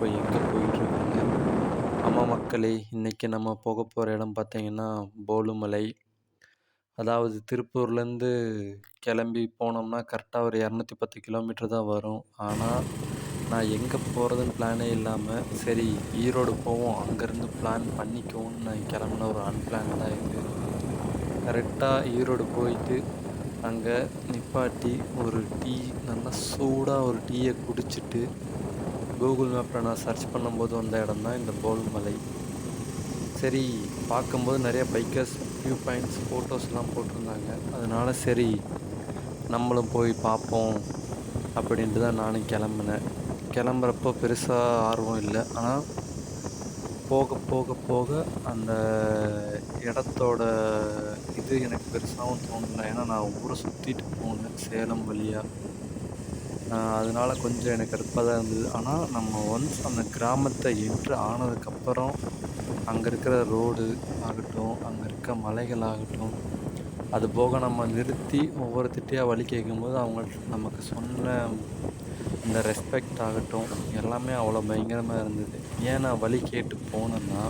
இப்போ எங்கே போயிட்டுருக்கீங்க? ஆமாம் மக்களே இன்றைக்கி நம்ம போக போகிற இடம் பார்த்தீங்கன்னா போலுமலை. அதாவது திருப்பூர்லேருந்து கிளம்பி போனோம்னா கரெக்டாக ஒரு இரநூத்தி பத்து கிலோமீட்டர் தான் வரும். ஆனால் நான் எங்கே போகிறதுன்னு பிளானே இல்லாமல் சரி ஈரோடு போவோம். அங்கேருந்து பிளான் பண்ணிக்குவோன்னு நான் கிளம்புன ஒரு அன்பிளான் தான் இது. கரெக்டாக ஈரோடு போயிட்டு அங்கே நிப்பாட்டி ஒரு டீ நல்லா சூடாக ஒரு டீயை குடிச்சிட்டு கூகுள் மேப்பில் நான் சர்ச் பண்ணும்போது வந்த இடம் தான் இந்த போல்மலை சரி பார்க்கும்போது நிறைய பைக்கர்ஸ் வியூ பாயிண்ட்ஸ் ஃபோட்டோஸ்லாம் போட்டிருந்தாங்க. அதனால சரி நம்மளும் போய் பார்ப்போம் அப்படின்ட்டு தான் நானும் கிளம்புனேன். கிளம்புறப்போ பெருசாக ஆர்வம் இல்லை. ஆனால் போக போக போக அந்த இடத்தோட இது எனக்கு பெருசாகவும் தோணலை. ஏன்னா நான் ஊரை சுற்றிட்டு போனேன் சேலம் வழியாக அதனால கொஞ்சம் எனக்கு கடுப்பாக தான் இருந்தது. ஆனால் நம்ம ஒன்ஸ் அந்த கிராமத்தை என்ட்ரு ஆனதுக்கப்புறம் அங்கே இருக்கிற ரோடு ஆகட்டும் அங்கே இருக்க மலைகள் ஆகட்டும் அது போக நம்ம நிறுத்தி ஒவ்வொருத்திட்டையாக வழி கேட்கும்போது அவங்க நமக்கு சொன்ன அந்த ரெஸ்பெக்ட் ஆகட்டும் எல்லாமே அவ்வளோ பயங்கரமாக இருந்தது. ஏன் நான் வழி கேட்டு போனேன்னா